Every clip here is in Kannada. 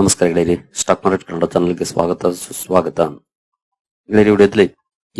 ನಮಸ್ಕಾರ ಗೆಳೆಯರಿ ಸ್ಟಾಕ್ ಮಾರ್ಕೆಟ್ ಕನ್ನಡ ಚಾನಲ್ಗೆ ಸ್ವಾಗತ, ಸುಸ್ವಾಗತ. ಗೆಳೆಯರಿ ವಿಡಿಯೋದಲ್ಲಿ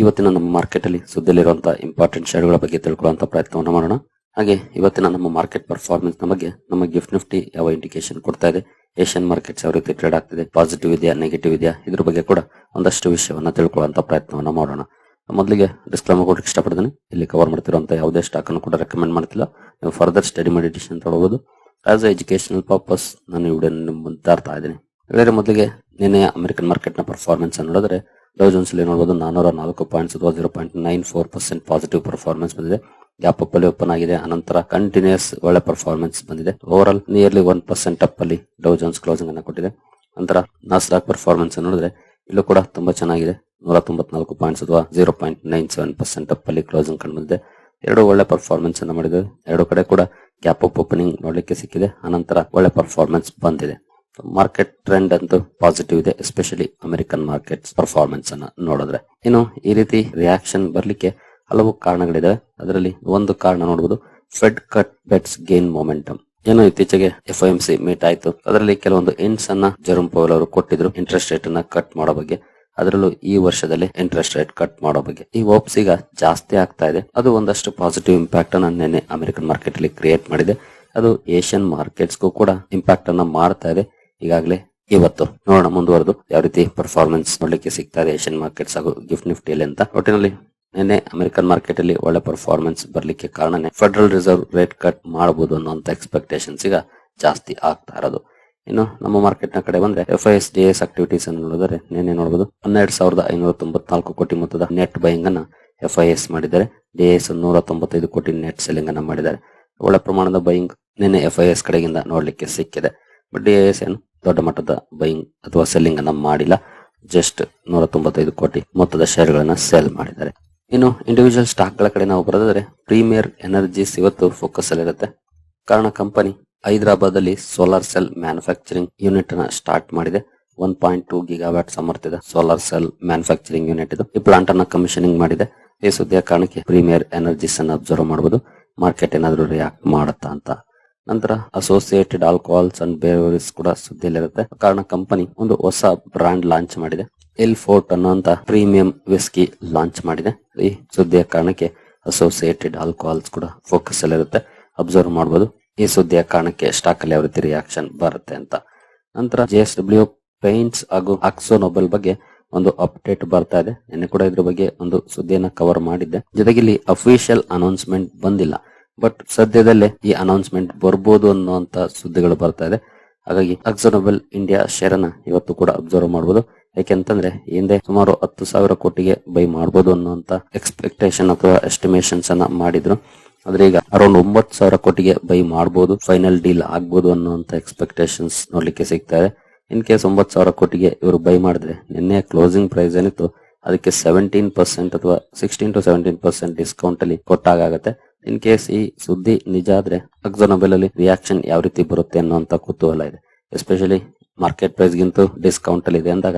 ಇವತ್ತಿನ ನಮ್ಮ ಮಾರ್ಕೆಟ್ ಅಲ್ಲಿ ಸುದ್ದಿಯಲ್ಲಿರುವಂತಹ ಇಂಪಾರ್ಟೆಂಟ್ ಶೇರ್ಗಳ ಬಗ್ಗೆ ತಿಳ್ಕೊಳ್ಳುವಂತ ಪ್ರಯತ್ನವನ್ನು ಮಾಡೋಣ. ಹಾಗೆ ಇವತ್ತಿನ ನಮ್ಮ ಮಾರ್ಕೆಟ್ ಪರ್ಫಾರ್ಮೆನ್ಸ್ನ ಬಗ್ಗೆ ನಮ್ಮ ಗಿಫ್ಟ್ ನಿಫ್ಟಿ ಯಾವ ಇಂಡಿಕೇಶನ್ ಕೊಡ್ತಾ ಇದೆ ಏಷ್ಯನ್ ಮಾರ್ಕೆಟ್ಸ್ ಯಾವ ರೀತಿ ಟ್ರೇಡ್ ಆಗ್ತಿದೆ ಪಾಸಿಟಿವ್ ಇದೆಯಾ ನೆಗೆಟಿವ್ ಇದೆಯಾ, ಇದ್ರ ಬಗ್ಗೆ ಕೂಡ ಒಂದಷ್ಟು ವಿಷಯವನ್ನ ತಿಳ್ಕೊಳ್ಳುವಂತ ಪ್ರಯತ್ನವನ್ನ ಮಾಡೋಣ. ಮೊದಲಿಗೆ ಡಿಸ್ಕ್ಲೈಮರ್ ಕೊಡಕ್ಕೆ ಇಷ್ಟಪಡ್ತೀನಿ. ಇಲ್ಲಿ ಕವರ್ ಮಾಡ್ತಿರುವಂತಹ ಯಾವುದೇ ಸ್ಟಾಕ್ ಅನ್ನು ಕೂಡ ರೆಕಮೆಂಡ್ ಮಾಡ್ತಿಲ್ಲ. ನೀವು ಫರ್ದರ್ ಸ್ಟಡಿ ಮೆಡಿಟೇಷನ್ ತಗೋಬಹುದು ಆಸ್ ಎಜುಕೇಶನಲ್ ಪರ್ಪಸ್ ನಾನು ಈ ವಿಡಿಯೋ ತರ್ತಾ ಇದ್ದೀನಿ. ಹೇಳಿದ್ರೆ ಮೊದಲಿಗೆ ನಿನ್ನೆ ಅಮೆರಿಕನ್ ಮಾರ್ಕೆಟ್ನ ಪರ್ಫಾರ್ಮೆನ್ಸ್ ಅನ್ನು ನೋಡಿದ್ರೆ ಡೌ ಜೋನ್ಸ್ ಅಲ್ಲಿ ನೋಡಬಹುದು ನಾನೂರ ನಾಲ್ಕು ಪಾಯಿಂಟ್ಸ್ ಅಥವಾ zero point nine four percent positive performance ಬಂದಿದೆ. ಗ್ಯಾಪ್ ಅಪ್ ಅಲ್ಲಿ ಓಪನ್ ಆಗಿದೆ. ಅನಂತರ ಕಂಟಿನ್ಯೂಸ್ ಒಳ್ಳೆ ಪರ್ಫಾರ್ಮೆನ್ಸ್ ಬಂದಿದೆ. Overall nearly one percent up ಅಲ್ಲಿ ಡೌ ಜೋನ್ಸ್ ಕ್ಲೋಸಿಂಗ್ ಅನ್ನ ಕೊಟ್ಟಿದೆ. ನಂತರ ನಾಸ್ಡಾಕ್ ಪರ್ಫಾರ್ಮೆನ್ಸ್ ನೋಡಿದ್ರೆ, ಇಲ್ಲೂ ಕೂಡ ತುಂಬಾ ಚೆನ್ನಾಗಿದೆ. ನೂರ ತೊಂಬತ್ನಾಲ್ಕು ಪಾಯಿಂಟ್ಸ್ ಅಥವಾ zero point nine seven percent up ಅಲ್ಲಿ ಕ್ಲೋಸಿಂಗ್ ಕಂಡು ಬಂದಿದೆ. ಎರಡು ಒಳ್ಳೆ ಪರ್ಫಾರ್ಮೆನ್ಸ್ ಅನ್ನ ಮಾಡಿದೆ ಎರಡು ಕಡೆ ಕೂಡ ಗ್ಯಾಪ್ ಅಪ್ ಓಪನಿಂಗ್ ನೋಡ್ಲಿಕ್ಕೆ ಸಿಕ್ಕಿದೆ. ಅನಂತರ ಒಳ್ಳೆ ಪರ್ಫಾರ್ಮೆನ್ಸ್ ಬಂದಿದೆ. ಮಾರ್ಕೆಟ್ ಟ್ರೆಂಡ್ ಅಂತೂ ಪಾಸಿಟಿವ್ ಇದೆ ಎಸ್ಪೆಷಲಿ ಅಮೆರಿಕನ್ ಮಾರ್ಕೆಟ್ ಪರ್ಫಾರ್ಮೆನ್ಸ್ ಅನ್ನ ನೋಡಿದ್ರೆ. ಇನ್ನು ಈ ರೀತಿ ರಿಯಾಕ್ಷನ್ ಬರ್ಲಿಕ್ಕೆ ಹಲವು ಕಾರಣಗಳಿದೆ ಅದರಲ್ಲಿ ಒಂದು ಕಾರಣ ನೋಡಬಹುದು Fed cut bets gain momentum ಏನೋ ಇತ್ತೀಚೆಗೆ ಎಫ್ ಮೀಟ್ ಆಯ್ತು. ಅದರಲ್ಲಿ ಕೆಲವೊಂದು ಇನ್ಸ್ ಅನ್ನ ಜರುಮ್ ಪವಲ್ ಅವರು ಕೊಟ್ಟಿದ್ರು. ಇಂಟ್ರೆಸ್ಟ್ ರೇಟ್ ಅನ್ನ ಕಟ್ ಮಾಡೋ ಬಗ್ಗೆ. ಅದರಲ್ಲೂ ಈ ವರ್ಷದಲ್ಲಿ ಇಂಟ್ರೆಸ್ಟ್ ರೇಟ್ ಕಟ್ ಮಾಡೋ ಬಗ್ಗೆ. ಈ ಓಪ್ಸ್ ಈಗ ಜಾಸ್ತಿ ಆಗ್ತಾ ಇದೆ. ಅದು ಒಂದಷ್ಟು ಪಾಸಿಟಿವ್ ಇಂಪ್ಯಾಕ್ಟ್ ಅನ್ನ ನಿನ್ನೆ ಅಮೆರಿಕನ್ ಮಾರ್ಕೆಟ್ ಅಲ್ಲಿ ಕ್ರಿಯೇಟ್ ಮಾಡಿದೆ. ಅದು ಏಷ್ಯನ್ ಮಾರ್ಕೆಟ್ಸ್ಗೂ ಕೂಡ ಇಂಪ್ಯಾಕ್ಟ್ ಅನ್ನ ಮಾಡ್ತಾ ಇದೆ. ಈಗಾಗಲೇ ಇವತ್ತು ನೋಡೋಣ ಮುಂದುವರೆದು ಯಾವ ರೀತಿ ಪರ್ಫಾರ್ಮೆನ್ಸ್ ನೋಡ್ಲಿಕ್ಕೆ ಸಿಗ್ತಾ ಇದೆ ಏಷ್ಯನ್ ಮಾರ್ಕೆಟ್ಸ್ ಹಾಗೂ ಗಿಫ್ಟ್ ನಿಫ್ಟಿಯಲ್ಲಿ ಅಂತ. ಒಟ್ಟಿನಲ್ಲಿ ನಿನ್ನೆ ಅಮೆರಿಕನ್ ಮಾರ್ಕೆಟ್ ಅಲ್ಲಿ ಒಳ್ಳೆ ಪರ್ಫಾರ್ಮೆನ್ಸ್ ಬರ್ಲಿಕ್ಕೆ ಕಾರಣನೇ ಫೆಡರಲ್ ರಿಸರ್ವ್ ರೇಟ್ ಕಟ್ ಮಾಡಬಹುದು ಅನ್ನೋಂತ ಎಕ್ಸ್ಪೆಕ್ಟೇಷನ್ಸ್ ಈಗ ಜಾಸ್ತಿ ಆಗ್ತಾ ಇರೋದು. ಇನ್ನು ನಮ್ಮ ಮಾರ್ಕೆಟ್ನ ಕಡೆ ಬಂದ್ರೆ F I S D S activities ಅನ್ನು ನೋಡಿದ್ರೆ ನಿನ್ನೆ ನೋಡಬಹುದು ಹನ್ನೆರಡು ಸಾವಿರದ ಐನೂರ ತೊಂಬತ್ನಾಲ್ಕು ಕೋಟಿ ಮೊತ್ತದ ನೆಟ್ ಬೈಯಿಂಗ್ ಅನ್ನ ಎಫ್ ಐ ಎಸ್ ಮಾಡಿದ್ದಾರೆ. ಡಿ ಎಸ್ ನೂರ ತೊಂಬತ್ತೈದು ಕೋಟಿ ನೆಟ್ ಸೆಲ್ಲಿಂಗ್ ಅನ್ನ ಮಾಡಿದ್ದಾರೆ. ಒಳ್ಳೆ ಪ್ರಮಾಣದ ಬೈಯಿಂಗ್ ನಿನ್ನೆ ಎಫ್ ಐ ಎಸ್ ಕಡೆಯಿಂದ ನೋಡ್ಲಿಕ್ಕೆ ಸಿಕ್ಕಿದೆ. ಬಟ್ ಡಿ ಎಸ್ ಏನು ದೊಡ್ಡ ಮಟ್ಟದ ಬೈಯಿಂಗ್ ಅಥವಾ ಸೆಲ್ಲಿಂಗ್ ಅನ್ನ ಮಾಡಿಲ್ಲ. ಜಸ್ಟ್ ನೂರ ತೊಂಬತ್ತೈದು ಕೋಟಿ ಮೊತ್ತದ ಶೇರ್ಗಳನ್ನ ಸೆಲ್ ಮಾಡಿದ್ದಾರೆ. ಇನ್ನು ಇಂಡಿವಿಜುವಲ್ ಸ್ಟಾಕ್ಗಳ ಕಡೆ ನಾವು ಬರೋದಾದ್ರೆ ಪ್ರೀಮಿಯರ್ ಎನರ್ಜೀಸ್ ಇವತ್ತು ಫೋಕಸ್ ಅಲ್ಲಿರುತ್ತೆ. ಕಾರಣ ಕಂಪನಿ ಹೈದರಾಬಾದ್ ಅಲ್ಲಿ ಸೋಲಾರ್ ಸೆಲ್ ಮ್ಯಾನುಫ್ಯಾಕ್ಚರಿಂಗ್ ಯೂನಿಟ್ ಅನ್ನ ಸ್ಟಾರ್ಟ್ ಮಾಡಿದೆ. ಒನ್ ಪಾಯಿಂಟ್ ಟೂ ಗಿಗಾವ್ಯಾಟ್ ಸಾಮರ್ಥ್ಯದ ಸೋಲಾರ್ ಸೆಲ್ ಮ್ಯಾನುಫ್ಯಾಕ್ಚರಿಂಗ್ ಯೂನಿಟ್ ಇದು. ಈ ಪ್ಲಾಂಟ್ ಅನ್ನ ಕಮಿಷನಿಂಗ್ ಮಾಡಿದೆ. ಈ ಸುದ್ದಿಯ ಕಾರಣಕ್ಕೆ ಪ್ರೀಮಿಯರ್ ಎನರ್ಜಿಸ್ ಅನ್ನು ಅಬ್ಸರ್ವ್ ಮಾಡಬಹುದು ಮಾರ್ಕೆಟ್ ಏನಾದರೂ ರಿಯಾಕ್ಟ್ ಮಾಡುತ್ತಾ ಅಂತ. ನಂತರ ಅಸೋಸಿಯೇಟೆಡ್ ಆಲ್ಕೋಹಾಲ್ಸ್ ಅಂಡ್ ಬೇವರೇಜ್ ಕೂಡ ಸುದ್ದಿಯಲ್ಲಿರುತ್ತೆ. ಕಾರಣ ಕಂಪನಿ ಒಂದು ಹೊಸ ಬ್ರಾಂಡ್ ಲಾಂಚ್ ಮಾಡಿದೆ. ಎಲ್ ಫೋರ್ಟ್ ಅನ್ನುವಂತ ಪ್ರೀಮಿಯಂ ವಿಸ್ಕಿ ಲಾಂಚ್ ಮಾಡಿದೆ. ಈ ಸುದ್ದಿಯ ಕಾರಣಕ್ಕೆ ಅಸೋಸಿಯೇಟೆಡ್ ಆಲ್ಕೋಹಾಲ್ಸ್ ಕೂಡ ಫೋಕಸ್ ಅಲ್ಲಿರುತ್ತೆ. ಅಬ್ಸರ್ವ್ ಮಾಡಬಹುದು ಈ ಸುದ್ದಿಯ ಕಾರಣಕ್ಕೆ ಸ್ಟಾಕ್ ಅಲ್ಲಿ ಯಾವ ರೀತಿ ರಿಯಾಕ್ಷನ್ ಬರುತ್ತೆ ಅಂತ. ನಂತರ ಜೆ ಎಸ್ ಡಬ್ಲ್ಯೂ ಪೇಂಟ್ಸ್ ಹಾಗೂ ಆಕ್ಸೋ ನೊಬೆಲ್ ಬಗ್ಗೆ ಒಂದು ಅಪ್ಡೇಟ್ ಬರ್ತಾ ಇದೆ. ನಿನ್ನೆ ಕೂಡ ಇದ್ರ ಬಗ್ಗೆ ಒಂದು ಸುದ್ದಿಯನ್ನ ಕವರ್ ಮಾಡಿದ್ದೆ. ಜೊತೆಗೆ ಇಲ್ಲಿ ಅಫಿಷಿಯಲ್ ಅನೌನ್ಸ್ಮೆಂಟ್ ಬಂದಿಲ್ಲ. ಬಟ್ ಸದ್ಯದಲ್ಲೇ ಈ ಅನೌನ್ಸ್ಮೆಂಟ್ ಬರ್ಬೋದು ಅನ್ನುವಂತ ಸುದ್ದಿಗಳು ಬರ್ತಾ ಇದೆ. ಹಾಗಾಗಿ ಅಕ್ಸೋನೊಬೆಲ್ ಇಂಡಿಯಾ ಶೇರ್ ಅನ್ನ ಇವತ್ತು ಕೂಡ ಅಬ್ಸರ್ವ್ ಮಾಡಬಹುದು ಯಾಕೆಂತಂದ್ರೆ ಹಿಂದೆ ಸುಮಾರು ಹತ್ತು ಸಾವಿರ ಕೋಟಿಗೆ ಬೈ ಮಾಡಬಹುದು ಅನ್ನುವಂತ ಎಕ್ಸ್ಪೆಕ್ಟೇಷನ್ ಅಥವಾ ಎಸ್ಟಿಮೇಷನ್ಸ್ ಅನ್ನ ಮಾಡಿದ್ರು. ಆದ್ರೆ ಈಗ ಅರೌಂಡ್ ಒಂಬತ್ತು ಸಾವಿರ ಕೋಟಿಗೆ ಬೈ ಮಾಡಬಹುದು ಫೈನಲ್ ಡೀಲ್ ಆಗ್ಬೋದು ಅನ್ನುವಂತ ಎಕ್ಸ್ಪೆಕ್ಟೇಷನ್ಸ್ ನೋಡ್ಲಿಕ್ಕೆ ಸಿಗ್ತಾ ಇದೆ. ಇನ್ ಕೇಸ್ ಒಂಬತ್ತು ಸಾವಿರ ಕೋಟಿಗೆ ಇವರು ಬೈ ಮಾಡಿದ್ರೆ, ನಿನ್ನೆ ಕ್ಲೋಸಿಂಗ್ ಪ್ರೈಸ್ ಏನಿತ್ತು, ಅದಕ್ಕೆ ಸೆವೆಂಟೀನ್ ಪರ್ಸೆಂಟ್ ಅಥವಾ sixteen to seventeen percent discount ಅಲ್ಲಿ ಕೊಟ್ಟಾಗತ್ತೆ ಇನ್ ಕೇಸ್ ಈ ಸುದ್ದಿ ನಿಜ ಆದ್ರೆ ಅಕ್ಸೋನೊಬೆಲ್ ಅಲ್ಲಿ ರಿಯಾಕ್ಷನ್ ಯಾವ ರೀತಿ ಬರುತ್ತೆ ಅನ್ನುವಂತ ಕುತೂಹಲ ಇದೆ. ಎಸ್ಪೆಷಲಿ ಮಾರ್ಕೆಟ್ ಪ್ರೈಸ್ ಗಿಂತ ಡಿಸ್ಕೌಂಟ್ ಅಲ್ಲಿ ಇದೆ ಅಂದಾಗ,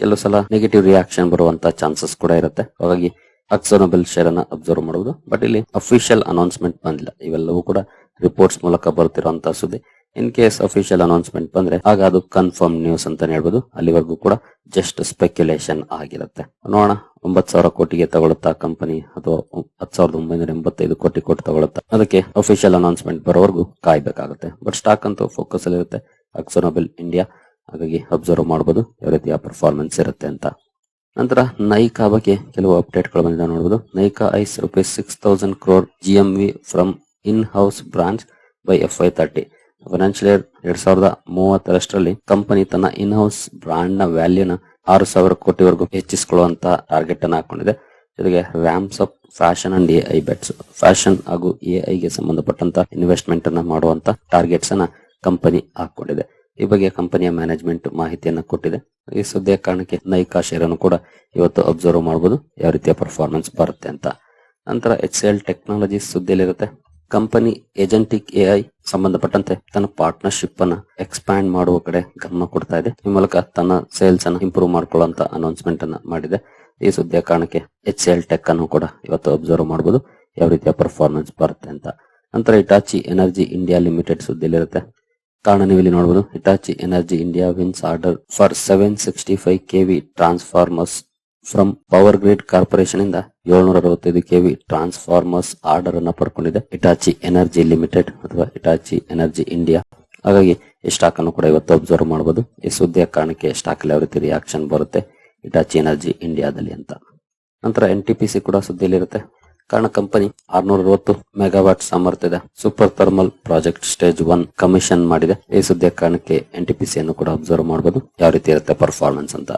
ಕೆಲವು ಸಲ ನೆಗೆಟಿವ್ ರಿಯಾಕ್ಷನ್ ಬರುವಂತ ಚಾನ್ಸಸ್ ಕೂಡ ಇರುತ್ತೆ. ಹಾಗಾಗಿ ಅಕ್ಸೋನೊಬೆಲ್ ಶೇರ್ ಅನ್ನ ಅಬ್ಸರ್ವ್ ಮಾಡಬಹುದು ಬಟ್ ಇಲ್ಲಿ ಅಫಿಷಿಯಲ್ ಅನೌನ್ಸ್ಮೆಂಟ್ ಬಂದಿಲ್ಲ. ಇವೆಲ್ಲವೂ ಕೂಡ ರಿಪೋರ್ಟ್ಸ್ ಮೂಲಕ ಬರ್ತಿರುವಂತ ಸುದ್ದಿ. ಇನ್ ಕೇಸ್ ಅಫಿಷಿಯಲ್ ಅನೌನ್ಸ್ಮೆಂಟ್ ಬಂದ್ರೆ ಆಗ ಅದು ಕನ್ಫರ್ಮ್ ನ್ಯೂಸ್ ಅಂತ ಹೇಳ್ಬೋದು. ಅಲ್ಲಿವರೆಗೂ ಕೂಡ ಜಸ್ಟ್ ಸ್ಪೆಕ್ಯುಲೇಷನ್ ಆಗಿರುತ್ತೆ. ನೋಡೋಣ ಒಂಬತ್ ಸಾವಿರ ಕೋಟಿಗೆ ತಗೊಳುತ್ತಾ ಕಂಪನಿ ಅಥವಾ ಹತ್ತು ಸಾವಿರದ ಒಂಬೈನೂರ ಎಂಬತ್ತೈದು ಕೋಟಿ ಕೊಟ್ಟು ತಗೊಳುತ್ತಾ ಅದಕ್ಕೆ ಅಫಿಷಿಯಲ್ ಅನೌನ್ಸ್ಮೆಂಟ್ ಬರೋವರೆಗೂ ಕಾಯ್ಬೇಕಾಗುತ್ತೆ. ಬಟ್ ಸ್ಟಾಕ್ ಅಂತೂ ಫೋಕಸ್ ಅಲ್ಲಿ ಇರುತ್ತೆ ಅಕ್ಸೋನಬಲ್ ಇಂಡಿಯಾ ಹಾಗಾಗಿ ಅಬ್ಸರ್ವ್ ಮಾಡಬಹುದು ಯಾವ ರೀತಿಯ ಪರ್ಫಾರ್ಮೆನ್ಸ್ ಇರುತ್ತೆ ಅಂತ. ನಂತರ ನೈಕಾ ಬಗ್ಗೆ ಕೆಲವು ಅಪ್ಡೇಟ್ಗಳು ಬಂದಿದೆ ನೋಡಬಹುದು Nykaa eyes rupees six thousand crore G M V from in house branch by F I thirty financial year ಎರಡ್ ಸಾವಿರದ ಮೂವತ್ತರಷ್ಟರಲ್ಲಿ ಕಂಪನಿ ತನ್ನ ಇನ್ ಹೌಸ್ ಬ್ರಾಂಡ್ನ ವ್ಯಾಲ್ಯೂನ ಆರು ಸಾವಿರ ಕೋಟಿವರೆಗೂ ಹೆಚ್ಚಿಸಿಕೊಳ್ಳುವಂತ ಟಾರ್ಗೆಟ್ ಅನ್ನ ಹಾಕೊಂಡಿದೆ. ಜೊತೆಗೆ ramps up fashion and A I bets fashion ಹಾಗೂ ಎ ಐಗೆ ಸಂಬಂಧಪಟ್ಟಂತ ಇನ್ವೆಸ್ಟ್ಮೆಂಟ್ ಅನ್ನ ಮಾಡುವಂತ ಟಾರ್ಗೆಟ್ಸ್ ಅನ್ನ ಕಂಪನಿ ಹಾಕೊಂಡಿದೆ. ಈ ಬಗ್ಗೆ ಕಂಪನಿಯ ಮ್ಯಾನೇಜ್ಮೆಂಟ್ ಮಾಹಿತಿಯನ್ನು ಕೊಟ್ಟಿದೆ. ಈ ಸುದ್ದಿಯ ಕಾರಣಕ್ಕೆ ನೈಕಾ ಶೇರ್ ಅನ್ನು ಕೂಡ ಇವತ್ತು ಅಬ್ಸರ್ವ್ ಮಾಡಬಹುದು ಯಾವ ರೀತಿಯ ಪರ್ಫಾರ್ಮೆನ್ಸ್ ಬರುತ್ತೆ ಅಂತ. ನಂತರ ಎಚ್ ಎಲ್ ಟೆಕ್ನಾಲಜಿ ಸುದ್ದಿಯಲ್ಲಿರುತ್ತೆ. ಕಂಪನಿ ಏಜೆಂಟಿಕ್ ಎ ಐ ಸಂಬಂಧಪಟ್ಟಂತೆ ತನ್ನ ಪಾರ್ಟ್ನರ್ಶಿಪ್ ಅನ್ನ ಎಕ್ಸ್ಪ್ಯಾಂಡ್ ಮಾಡುವ ಕಡೆ ಗಮನ ಕೊಡ್ತಾ ಇದೆ. ಈ ಮೂಲಕ ತನ್ನ ಸೇಲ್ಸ್ ಅನ್ನು ಇಂಪ್ರೂವ್ ಮಾಡ್ಕೊಳ್ಳುವಂತ ಅನೌನ್ಸ್ಮೆಂಟ್ ಅನ್ನ ಮಾಡಿದೆ. ಈ ಸುದ್ದಿಯ ಕಾರಣಕ್ಕೆ ಎಚ್ ಎಲ್ ಟೆಕ್ ಅನ್ನು ಕೂಡ ಇವತ್ತು ಅಬ್ಸರ್ವ್ ಮಾಡಬಹುದು ಯಾವ ರೀತಿಯ ಪರ್ಫಾರ್ಮೆನ್ಸ್ ಬರುತ್ತೆ ಅಂತ. ನಂತರ ಇಟಾಚಿ ಎನರ್ಜಿ ಇಂಡಿಯಾ ಲಿಮಿಟೆಡ್ ಸುದ್ದಿಯಲ್ಲಿರುತ್ತೆ. ಕಾರಣ ನೀವು ಇಲ್ಲಿ ನೋಡಬಹುದು Hitachi Energy India wins order for seven sixty five KV transformers from Power Grid Corporation ಇಂದ ಏಳ್ನೂರ ಅರವತ್ತೈದು ಕೆವಿ ಟ್ರಾನ್ಸ್ಫಾರ್ಮರ್ಸ್ ಆರ್ಡರ್ ಅನ್ನ ಪಡ್ಕೊಂಡಿದೆ. ಇಟಾಚಿ ಎನರ್ಜಿ ಲಿಮಿಟೆಡ್ ಅಥವಾ ಹಿಟಾಚಿ ಎನರ್ಜಿ ಇಂಡಿಯಾ ಹಾಗಾಗಿ ಈ ಸ್ಟಾಕ್ ಅನ್ನು ಕೂಡ ಇವತ್ತು ಅಬ್ಸರ್ವ್ ಮಾಡಬಹುದು ಈ ಸುದ್ದಿಯ ಕಾರಣಕ್ಕೆ ಸ್ಟಾಕ್ ಅಲ್ಲಿ ಯಾವ ರೀತಿ ರಿಯಾಕ್ಷನ್ ಬರುತ್ತೆ? ಇಟಾಚಿ ಎನರ್ಜಿ ಇಂಡಿಯಾದಲ್ಲಿ ಅಂತ. ನಂತರ ಎನ್ ಟಿ ಪಿ ಸಿ ಕೂಡ ಸುದ್ದಿಯಲ್ಲಿರುತ್ತೆ. ಕಾರಣ ಕಂಪನಿ ಆರ್ನೂರ ಅರವತ್ತು ಮೆಗಾವಾಟ್ ಸಾಮರ್ಥ್ಯದ super thermal project stage one commission ಮಾಡಿದೆ. ಈ ಸುದ್ದಿಯ ಕಾರಣಕ್ಕೆ ಎನ್ ಅನ್ನು ಕೂಡ ಅಬ್ಸರ್ವ್ ಮಾಡಬಹುದು ಯಾವ ರೀತಿ ಇರುತ್ತೆ ಪರ್ಫಾರ್ಮೆನ್ಸ್ ಅಂತ.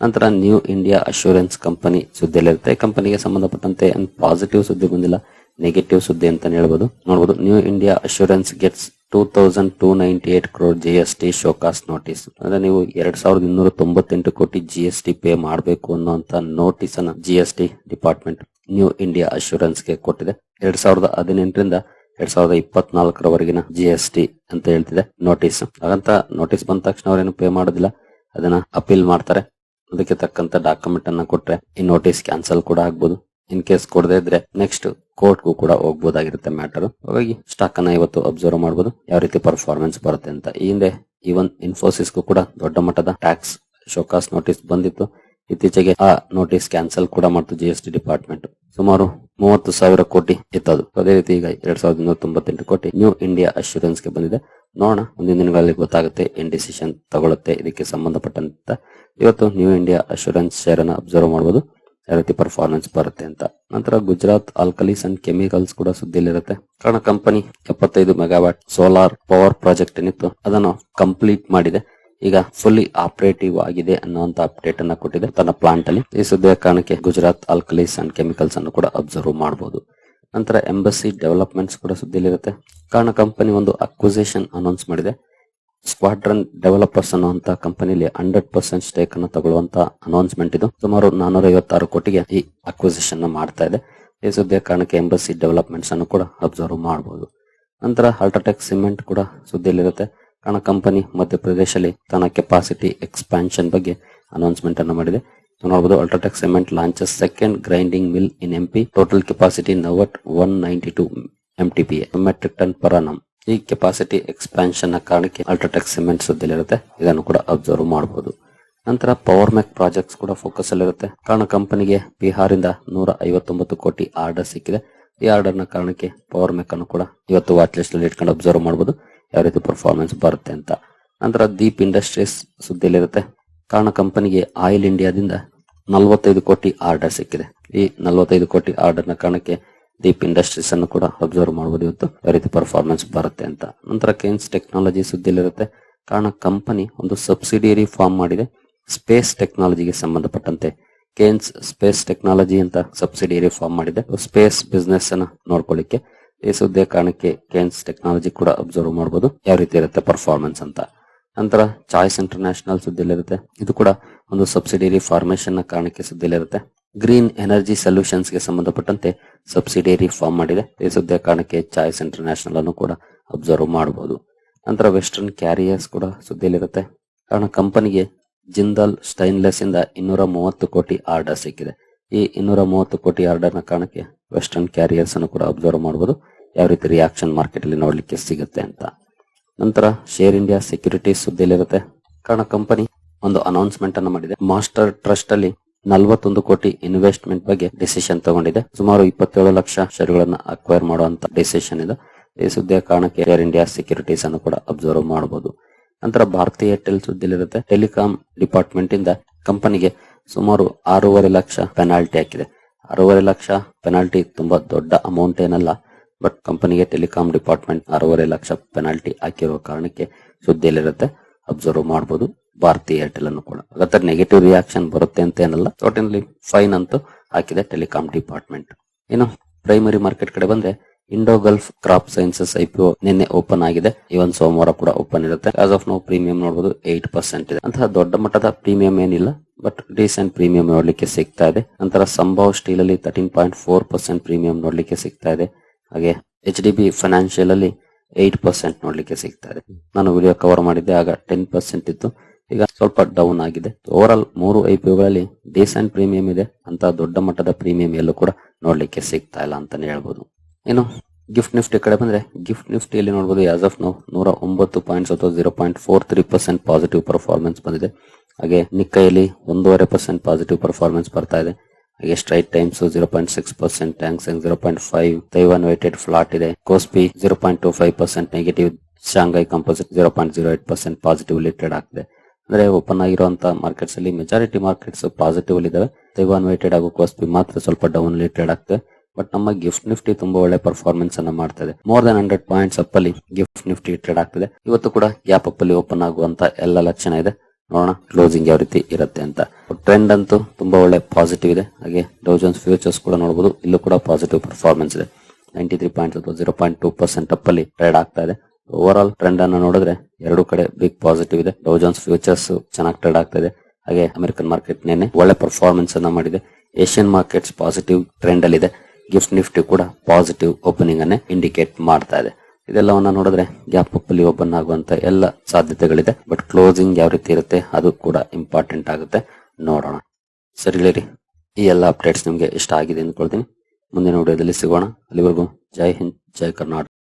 ನಂತರ ನ್ಯೂ ಇಂಡಿಯಾ ಅಶ್ಯೂರೆನ್ಸ್ ಕಂಪನಿ ಸುದ್ದಿಯಲ್ಲಿರುತ್ತೆ ಕಂಪನಿಗೆ ಸಂಬಂಧಪಟ್ಟಂತೆ ಪಾಸಿಟಿವ್ ಸುದ್ದಿ ಬಂದಿಲ್ಲ ನೆಗೆಟಿವ್ ಸುದ್ದಿ ಅಂತ ಹೇಳ್ಬೋದು. ನೋಡಬಹುದು New India Assurance gets two thousand two ninety eight crore G S T show cause notice ಅಂದ್ರೆ ನೀವು ಎರಡ್ ಸಾವಿರದ ಇನ್ನೂರ ತೊಂಬತ್ತೆಂಟು ಕೋಟಿ ಜಿ ಎಸ್ ಟಿ ಪೇ ಮಾಡಬೇಕು ಅನ್ನೋ ನೋಟಿಸ್ ಅನ್ನ G S T department New India ಅಶ್ಯೂರೆನ್ಸ್ಗೆ ಕೊಟ್ಟಿದೆ. ಎರಡ್ ಸಾವಿರದ ಹದಿನೆಂಟರಿಂದ ಎರಡ್ ಸಾವಿರದ ಇಪ್ಪತ್ನಾಲ್ಕರವರೆಗಿನ ಜಿ ಎಸ್ ಟಿ ಅಂತ ಹೇಳ್ತಿದೆ ನೋಟಿಸ್ ಹಾಗಂತ ನೋಟಿಸ್ ಬಂದ ತಕ್ಷಣ ಅವ್ರೇನು ಪೇ ಮಾಡೋದಿಲ್ಲ. ಅದನ್ನ ಅಪೀಲ್ ಮಾಡ್ತಾರೆ. ಅದಕ್ಕೆ ತಕ್ಕಂತ ಡಾಕ್ಯುಮೆಂಟ್ ಅನ್ನ ಕೊಟ್ರೆ ಈ ನೋಟಿಸ್ ಕ್ಯಾನ್ಸಲ್ ಕೂಡ ಆಗ್ಬೋದು. ಇನ್ ಕೇಸ್ ಕೊಡದೇ ಇದ್ರೆ ನೆಕ್ಸ್ಟ್ ಕೋರ್ಟ್ಗೂ ಕೂಡ ಹೋಗ್ಬೋದಾಗಿರುತ್ತೆ ಮ್ಯಾಟರ್ ಹಾಗಾಗಿ ಸ್ಟಾಕ್ ಅನ್ನ ಇವತ್ತು ಅಬ್ಸರ್ವ್ ಮಾಡಬಹುದು ಯಾವ ರೀತಿ ಪರ್ಫಾರ್ಮೆನ್ಸ್ ಬರುತ್ತೆ ಅಂತ. ಈ ಹಿಂದೆ ಈವನ್ ಇನ್ಫೋಸಿಸ್ಗೂ ಕೂಡ ದೊಡ್ಡ ಮಟ್ಟದ ಟ್ಯಾಕ್ಸ್ ಶೋಕಾಸ್ ನೋಟಿಸ್ ಬಂದಿತ್ತು. ಇತ್ತೀಚೆಗೆ ಆ ನೋಟಿಸ್ ಕ್ಯಾನ್ಸಲ್ ಕೂಡ ಮಾಡ್ತು ಜಿ ಎಸ್ ಟಿ ಡಿಪಾರ್ಟ್ಮೆಂಟ್ ಸುಮಾರು ಮೂವತ್ತು ಸಾವಿರ ಕೋಟಿ ಇತ್ತದು ಅದೇ ರೀತಿ ಈಗ ಎರಡ್ ಸಾವಿರದ ಇನ್ನೂರ ತೊಂಬತ್ತೆಂಟು ಕೋಟಿ ನ್ಯೂ ಇಂಡಿಯಾ ಅಶ್ಯೂರೆನ್ಸ್ಗೆ ಬಂದಿದೆ. ನೋಡೋಣ, ಮುಂದಿನ ದಿನಗಳಲ್ಲಿ ಗೊತ್ತಾಗುತ್ತೆ, ಏನ್ ಡಿಸಿಷನ್ ತಗೊಳುತ್ತೆ, ಇದಕ್ಕೆ ಸಂಬಂಧಪಟ್ಟಂತ. ಇವತ್ತು ನ್ಯೂ ಇಂಡಿಯಾ ಅಶ್ಯೂರೆನ್ಸ್ ಶೇರ್ ಅನ್ನ ಅಬ್ಸರ್ವ್ ಮಾಡಬಹುದು ಯಾವ ರೀತಿ ಪರ್ಫಾರ್ಮೆನ್ಸ್ ಬರುತ್ತೆ ಅಂತ. ನಂತರ ಗುಜರಾತ್ ಆಲ್ಕಲೀಸ್ ಅಂಡ್ ಕೆಮಿಕಲ್ಸ್ ಕೂಡ ಸುದ್ದಿಯಲ್ಲಿರುತ್ತೆ. ಕಾರಣ ಕಂಪನಿ ಎಪ್ಪತ್ತೈದು ಮೆಗಾವ್ಯಾಟ್ ಸೋಲಾರ್ ಪವರ್ ಪ್ರಾಜೆಕ್ಟ್ ಏನಿತ್ತು, ಅದನ್ನು ಕಂಪ್ಲೀಟ್ ಮಾಡಿದೆ. ಈಗ ಫುಲ್ಲಿ ಆಪರೇಟಿವ್ ಆಗಿದೆ ಅನ್ನುವಂತ ಅಪ್ಡೇಟ್ ಅನ್ನ ಕೊಟ್ಟಿದೆ ತನ್ನ ಪ್ಲಾಂಟ್ ಅಲ್ಲಿ. ಈ ಸುದ್ದಿಯ ಕಾರಣಕ್ಕೆ ಗುಜರಾತ್ ಆಲ್ಕಲೀಸ್ ಅಂಡ್ ಕೆಮಿಕಲ್ಸ್ ಅನ್ನು ಕೂಡ ಅಬ್ಸರ್ವ್ ಮಾಡಬಹುದು ನಂತರ ಎಂಬಸಿ ಡೆವಲಪ್ಮೆಂಟ್ಸ್ ಕೂಡ ಸುದ್ದಿಯಲ್ಲಿರುತ್ತೆ. ಕಾರಣ ಕಂಪನಿ ಒಂದು ಅಕ್ವಿಸೇಷನ್ ಅನೌನ್ಸ್ ಮಾಡಿದೆ. ಸ್ಕ್ವಾಡ್ರನ್ ಡೆವಲಪರ್ಸ್ ಅನ್ನುವಂತ ಕಂಪನಿಲಿ ಹಂಡ್ರೆಡ್ ಪರ್ಸೆಂಟ್ ಸ್ಟೇಕ್ ಅನ್ನು ತಗೊಳ್ಳುವಂತ ಅನೌನ್ಸ್ಮೆಂಟ್ ಇದು. ಸುಮಾರು ನಾನೂರ ಐವತ್ತಾರು ಕೋಟಿಗೆ ಈ ಅಕ್ವಿಸಿಷನ್ ಮಾಡ್ತಾ ಇದೆ. ಈ ಸುದ್ದಿಯ ಕಾರಣಕ್ಕೆ ಎಂಬಸಿ ಡೆವಲಪ್ಮೆಂಟ್ಸ್ ಅನ್ನು ಕೂಡ ಅಬ್ಸರ್ವ್ ಮಾಡಬಹುದು ನಂತರ ಅಲ್ಟ್ರಾಟೆಕ್ ಸಿಮೆಂಟ್ ಕೂಡ ಸುದ್ದಿಯಲ್ಲಿರುತ್ತೆ. ಕಾರಣ ಕಂಪನಿ ಮಧ್ಯಪ್ರದೇಶದಲ್ಲಿ ತನ್ನ ಕೆಪಾಸಿಟಿ ಎಕ್ಸ್ಪ್ಯಾನ್ಷನ್ ಬಗ್ಗೆ ಅನೌನ್ಸ್ಮೆಂಟ್ ಅನ್ನು ಮಾಡಿದೆ. ನೋಡಬಹುದು UltraTech cement launches second grinding mill in MP total capacity ನವಟ್ one ninety two M T P metric ton per annum. ಈ ಕೆಪಾಸಿಟಿ ಎಕ್ಸ್ಪ್ಯಾನ್ಷನ್ನ ಕಾರಣಕ್ಕೆ ಅಲ್ಟ್ರಾಟೆಕ್ ಸಿಮೆಂಟ್ ಸುದ್ದಿಲಿರುತ್ತೆ ಇದನ್ನು ಕೂಡ ಅಬ್ಸರ್ವ್ ಮಾಡಬಹುದು ನಂತರ ಪವರ್ ಮ್ಯಾಕ್ ಪ್ರಾಜೆಕ್ಟ್ಸ್ ಕೂಡ ಫೋಕಸ್ ಅಲ್ಲಿರುತ್ತೆ. ಕಾರಣ ಕಂಪನಿಗೆ ಬಿಹಾರಿಂದ ನೂರ ಐವತ್ತೊಂಬತ್ತು ಕೋಟಿ ಆರ್ಡರ್ ಸಿಕ್ಕಿದೆ. ಈ ಆರ್ಡರ್ನ ಕಾರಣಕ್ಕೆ ಪವರ್ ಮ್ಯಾಕ್ ಅನ್ನು ಕೂಡ ಇವತ್ತು ವಾಚ್ ಲಿಸ್ಟ್ ಅಲ್ಲಿ ಇಟ್ಕೊಂಡು ಅಬ್ಸರ್ವ್ ಮಾಡಬಹುದು ಯಾವ ರೀತಿ ಪರ್ಫಾರ್ಮೆನ್ಸ್ ಬರುತ್ತೆ ಅಂತ. ನಂತರ ದೀಪ್ ಇಂಡಸ್ಟ್ರೀಸ್ ಸುದ್ದಿಯಲ್ಲಿರುತ್ತೆ. ಕಾರಣ ಕಂಪನಿಗೆ ಆಯಿಲ್ ಇಂಡಿಯಾದಿಂದ ನಲವತ್ತೈದು ಕೋಟಿ ಆರ್ಡರ್ ಸಿಕ್ಕಿದೆ. ಈ ನಲವತ್ತೈದು ಕೋಟಿ ಆರ್ಡರ್ನ ಕಾರಣಕ್ಕೆ ದೀಪ್ ಇಂಡಸ್ಟ್ರೀಸ್ ಅನ್ನು ಕೂಡ ಅಬ್ಸರ್ವ್ ಮಾಡಬಹುದು ಇವತ್ತು. ಯಾವ ರೀತಿ ಪರ್ಫಾರ್ಮೆನ್ಸ್ ಬರುತ್ತೆ ಅಂತ. ನಂತರ ಕೇನ್ಸ್ ಟೆಕ್ನಾಲಜಿ ಸುದ್ದಿಯಲ್ಲಿರುತ್ತೆ. ಕಾರಣ ಕಂಪನಿ ಒಂದು ಸಬ್ಸಿಡಿಯರಿ ಫಾರ್ಮ್ ಮಾಡಿದೆ. ಸ್ಪೇಸ್ ಟೆಕ್ನಾಲಜಿಗೆ ಸಂಬಂಧಪಟ್ಟಂತೆ ಕೇನ್ಸ್ ಸ್ಪೇಸ್ ಟೆಕ್ನಾಲಜಿ ಅಂತ ಸಬ್ಸಿಡಿಯರಿ ಫಾರ್ಮ್ ಮಾಡಿದೆ. ಸ್ಪೇಸ್ ಬಿಸ್ನೆಸ್ ಅನ್ನ ನೋಡ್ಕೊಳ್ಳಿಕ್ಕೆ. ಈ ಸುದ್ದಿಯ ಕಾರಣಕ್ಕೆ ಕೇನ್ಸ್ ಟೆಕ್ನಾಲಜಿ ಕೂಡ ಅಬ್ಸರ್ವ್ ಮಾಡಬಹುದು ಯಾವ ರೀತಿ ಇರುತ್ತೆ ಪರ್ಫಾರ್ಮೆನ್ಸ್ ಅಂತ. ನಂತರ ಚಾಯ್ಸ್ ಇಂಟರ್ನ್ಯಾಷನಲ್ ಸುದ್ದಿಲಿರುತ್ತೆ ಇದು ಕೂಡ ಒಂದು ಸಬ್ಸಿಡಿಯರಿ ಫಾರ್ಮೇಶನ್ನ ಕಾರಣಕ್ಕೆ ಸುದ್ದಿಲಿರುತ್ತೆ ಗ್ರೀನ್ ಎನರ್ಜಿ ಸೊಲ್ಯೂಷನ್ಸ್ಗೆ ಸಂಬಂಧಪಟ್ಟಂತೆ ಸಬ್ಸಿಡಿಯರಿ ಫಾರ್ಮ್ ಮಾಡಿದೆ. ಈ ಸುದ್ದಿಯ ಕಾರಣಕ್ಕೆ ಚಾಯ್ಸ್ ಇಂಟರ್ನ್ಯಾಷನಲ್ ಅನ್ನು ಕೂಡ ಅಬ್ಸರ್ವ್ ಮಾಡಬಹುದು ನಂತರ ವೆಸ್ಟರ್ನ್ ಕ್ಯಾರಿಯರ್ಸ್ ಕೂಡ ಸುದ್ದಿಲಿರುತ್ತೆ ಕಾರಣ ಕಂಪನಿಗೆ ಜಿಂದಾಲ್ ಸ್ಟೈನ್ಲೆಸ್ ಇಂದ ಇನ್ನೂರ ಮೂವತ್ತು ಕೋಟಿ ಆರ್ಡರ್ ಸಿಕ್ಕಿದೆ. ಈ ಇನ್ನೂರ ಮೂವತ್ತು ಕೋಟಿ ಆರ್ಡರ್ನ ಕಾರಣಕ್ಕೆ ವೆಸ್ಟರ್ನ್ ಕ್ಯಾರಿಯರ್ಸ್ ಅನ್ನು ಕೂಡ ಅಬ್ಸರ್ವ್ ಮಾಡಬಹುದು ಯಾವ ರೀತಿ ರಿಯಾಕ್ಷನ್ ಮಾರ್ಕೆಟ್ ಅಲ್ಲಿ ನೋಡ್ಲಿಕ್ಕೆ ಸಿಗುತ್ತೆ ಅಂತ. ನಂತರ ಶೇರ್ ಇಂಡಿಯಾ ಸೆಕ್ಯೂರಿಟೀಸ್ ಸುದ್ದಿಯಲ್ಲಿರುತ್ತೆ ಕಾರಣ ಕಂಪನಿ ಒಂದು ಅನೌನ್ಸ್ಮೆಂಟ್ ಅನ್ನು ಮಾಡಿದೆ. ಮಾಸ್ಟರ್ ಟ್ರಸ್ಟ್ ಅಲ್ಲಿ ನಲವತ್ತೊಂದು ಕೋಟಿ ಇನ್ವೆಸ್ಟ್ಮೆಂಟ್ ಬಗ್ಗೆ ಡಿಸಿಷನ್ ತಗೊಂಡಿದೆ. ಸುಮಾರು ಇಪ್ಪತ್ತೇಳು ಲಕ್ಷ ಷೇರುಗಳನ್ನು ಅಕ್ವೈರ್ ಮಾಡುವಂತ ಡಿಸಿಷನ್ ಇದೆ. ಈ ಸುದ್ದಿಯ ಕಾರಣಕ್ಕೆ ಏರ್ ಇಂಡಿಯಾ ಸೆಕ್ಯೂರಿಟೀಸ್ ಅನ್ನು ಕೂಡ ಅಬ್ಸರ್ವ್ ಮಾಡಬಹುದು. ನಂತರ ಭಾರತೀಯ ಏರ್ಟೆಲ್ ಸುದ್ದಿಲಿರುತ್ತೆ ಟೆಲಿಕಾಂ ಡಿಪಾರ್ಟ್ಮೆಂಟ್ ಇಂದ ಕಂಪನಿಗೆ ಸುಮಾರು ಆರೂವರೆ ಲಕ್ಷ ಪೆನಾಲ್ಟಿ ಹಾಕಿದೆ. ಆರೂವರೆ ಲಕ್ಷ ಪೆನಾಲ್ಟಿ ತುಂಬಾ ದೊಡ್ಡ ಅಮೌಂಟ್ ಏನಲ್ಲ. ಬಟ್ ಕಂಪನಿಗೆ ಟೆಲಿಕಾಂ ಡಿಪಾರ್ಟ್ಮೆಂಟ್ ಆರೂವರೆ ಲಕ್ಷ ಪೆನಾಲ್ಟಿ ಹಾಕಿರುವ ಕಾರಣಕ್ಕೆ ಸುದ್ದಿಯಲ್ಲಿರುತ್ತೆ. ಅಬ್ಸರ್ವ್ ಮಾಡಬಹುದು ಭಾರತೀಯ ಏರ್ಟೆಲ್ ಅನ್ನು ಕೂಡ. ಹಾಗಾದ್ರೆ ನೆಗೆಟಿವ್ ರಿಯಾಕ್ಷನ್ ಬರುತ್ತೆ ಅಂತ ಏನಲ್ಲ. ಟೋಟಲಿ ಫೈನ್ ಅಂತೂ ಹಾಕಿದೆ ಟೆಲಿಕಾಂ ಡಿಪಾರ್ಟ್ಮೆಂಟ್ ಇನ್ನು ಪ್ರೈಮರಿ ಮಾರ್ಕೆಟ್ ಕಡೆ ಬಂದ್ರೆ Indo Gulf Crop Sciences IPO ನಿನ್ನೆ ಓಪನ್ ಆಗಿದೆ. ಇವನ್ ಸೋಮವಾರ ಕೂಡ ಓಪನ್ ಇರುತ್ತೆ. ಆಸ್ ಆಫ್ ನೋ ಪ್ರೀಮಿಯಂ ನೋಡಬಹುದು ಏಟ್ ಪರ್ಸೆಂಟ್ ಇದೆ. ಅಂತಹ ದೊಡ್ಡ ಮಟ್ಟದ ಪ್ರೀಮಿಯಂ ಏನಿಲ್ಲ. ಬಟ್ ರೀಸೆಂಟ್ ಪ್ರೀಮಿಯಂ ನೋಡ್ಲಿಕ್ಕೆ ಸಿಗ್ತಾ ಇದೆ. ನಂತರ ಸಂಭವ್ ಸ್ಟೀಲ್ ಅಲ್ಲಿ thirteen point four percent premium ನೋಡ್ಲಿಕ್ಕೆ ಸಿಗ್ತಾ ಇದೆ. ಹಾಗೆ ಎಚ್ ಡಿ ಬಿ ಫೈನಾನ್ಷಿಯಲ್ ಅಲ್ಲಿ ಏಟ್ ಪರ್ಸೆಂಟ್ ನೋಡ್ಲಿಕ್ಕೆ ಸಿಗ್ತಾ ಇದೆ ನಾನು ವಿಡಿಯೋ ಕವರ್ ಮಾಡಿದ್ದೆ, ಆಗ ಟೆನ್ ಪರ್ಸೆಂಟ್ ಇತ್ತು. ಈಗ ಸ್ವಲ್ಪ ಡೌನ್ ಆಗಿದೆ. ಓವರ್ ಆಲ್ ಮೂರು ಗಳಲ್ಲಿ ಡೀಸೆಂಟ್ ಪ್ರೀಮಿಯಂ ಇದೆ. ಅಂತ ದೊಡ್ಡ ಮಟ್ಟದ ಪ್ರೀಮಿಯಂ ಎಲ್ಲೂ ಕೂಡ ನೋಡ್ಲಿಕ್ಕೆ ಸಿಗ್ತಾ ಇಲ್ಲ ಅಂತಾನೆ ಹೇಳ್ಬೋದು. ಏನು ಗಿಫ್ಟ್ ನಿಫ್ಟಿ ಕಡೆ ಬಂದ್ರೆ ಗಿಫ್ಟ್ ನಿಫ್ಟಿಯಲ್ಲಿ ನೋಡಬಹುದು ಆಸ್ ಆಫ್ ನಾವು ನೂರ ಒಂಬತ್ತು ಪಾಯಿಂಟ್ಸ್ ಅಥವಾ zero point four three percent positive performance ಬಂದಿದೆ. ಹಾಗೆ ನಿಕ್ಕೈಯಲ್ಲಿ ಒಂದೂವರೆ ಪರ್ಸೆಂಟ್ ಪಾಸಿಟಿವ್ ಪರ್ಫಾರ್ಮೆನ್ಸ್ ಬರ್ತಾ ಇದೆ. ಹಾಗೆ Straits Times zero point six percent Hang Seng zero point five Taiwan weighted flat ಇದೆ. KOSPI zero point two five percent negative Shanghai composite zero point zero eight percent positive trade ಆಗ್ತಿದೆ. ಅಂದ್ರೆ ಓಪನ್ ಆಗಿರುವಂತಹ ಮಾರ್ಕೆಟ್ಸ್ ಅಲ್ಲಿ ಮೆಜಾರಿಟಿ ಮಾರ್ಕೆಟ್ಸ್ ಪಾಸಿಟಿವ್ ಇದಾವೆ. ತೈವಾನ್ ವೇಟೆಡ್ ಹಾಗೂ ಕೋಸ್ಪಿ ಮಾತ್ರ ಸ್ವಲ್ಪ ಡೌನ್ ಟ್ರೇಡ್ ಆಗ್ತದೆ. ಬಟ್ ನಮ್ಮ ಗಿಫ್ಟ್ ನಿಫ್ಟಿ ತುಂಬಾ ಒಳ್ಳೆ ಪರ್ಫಾರ್ಮೆನ್ಸ್ ಅನ್ನ ಮಾಡ್ತಾ ಇದೆ. More than hundred points up ಅಲ್ಲಿ ಗಿಫ್ಟ್ ನಿಫ್ಟಿ ಟ್ರೇಡ್ ಆಗ್ತದೆ. ಇವತ್ತು ಕೂಡ ಗ್ಯಾಪ್ ಅಪ್ ಅಲ್ಲಿ ಓಪನ್ ಆಗುವಂತ ಎಲ್ಲ ಲಕ್ಷಣ ಇದೆ. ನೋಡೋಣ ಕ್ಲೋಸಿಂಗ್ ಯಾವ ರೀತಿ ಇರುತ್ತೆ ಅಂತ. ಟ್ರೆಂಡ್ ಅಂತೂ ತುಂಬಾ ಒಳ್ಳೆ ಪಾಸಿಟಿವ್ ಇದೆ. ಹಾಗೆ ಡೌಜನ್ಸ್ ಫ್ಯೂಚರ್ಸ್ ಕೂಡ ನೋಡಬಹುದು ಇಲ್ಲೂ ಕೂಡ ಪಾಸಿಟಿವ್ ಪರ್ಫಾರ್ಮೆನ್ಸ್ ಇದೆ. Ninety three point zero point two percent up ಅಲ್ಲಿ ಟ್ರೇಡ್ ಆಗ್ತಾ ಇದೆ. ಓವರ್ ಆಲ್ ಟ್ರೆಂಡ್ ಅನ್ನು ನೋಡಿದ್ರೆ ಎರಡು ಕಡೆ ಬಿಗ್ ಪಾಸಿಟಿವ್ ಇದೆ. ಡೌಜನ್ಸ್ ಫ್ಯೂಚರ್ಸ್ ಚೆನ್ನಾಗಿ ಟ್ರೇಡ್ ಆಗ್ತಾ ಇದೆ. ಹಾಗೆ ಅಮೆರಿಕನ್ ಮಾರ್ಕೆಟ್ ನೇನೆ ಒಳ್ಳೆ ಪರ್ಫಾರ್ಮೆನ್ಸ್ ಅನ್ನ ಮಾಡಿದೆ. ಏಷ್ಯನ್ ಮಾರ್ಕೆಟ್ಸ್ ಪಾಸಿಟಿವ್ ಟ್ರೆಂಡ್ ಅಲ್ಲಿ ಇದೆ. ಗಿಫ್ಟ್ ನಿಫ್ಟಿ ಕೂಡ ಪಾಸಿಟಿವ್ ಓಪನಿಂಗ್ ಅನ್ನೇ ಇಂಡಿಕೇಟ್ ಮಾಡ್ತಾ ಇದೆ. ಇದೆಲ್ಲವನ್ನ ನೋಡಿದ್ರೆ ಗ್ಯಾಪ್ ಅಪ್ ಅಲ್ಲಿ ಓಪನ್ ಆಗುವಂತ ಎಲ್ಲ ಸಾಧ್ಯತೆಗಳಿದೆ. ಬಟ್ ಕ್ಲೋಸಿಂಗ್ ಯಾವ ರೀತಿ ಇರುತ್ತೆ ಅದು ಕೂಡ ಇಂಪಾರ್ಟೆಂಟ್ ಆಗುತ್ತೆ. ನೋಡೋಣ. ಸರಿ ಗೆಳೆಯರಿ ಈ ಎಲ್ಲ ಅಪ್ಡೇಟ್ಸ್ ನಿಮ್ಗೆ ಇಷ್ಟ ಆಗಿದೆ ಅಂದ್ಕೊಳ್ತೀನಿ ಮುಂದಿನ ವಿಡಿಯೋದಲ್ಲಿ ಸಿಗೋಣ. ಅಲ್ಲಿವರೆಗೂ ಜೈ ಹಿಂದ್, ಜೈ ಕರ್ನಾಟಕ.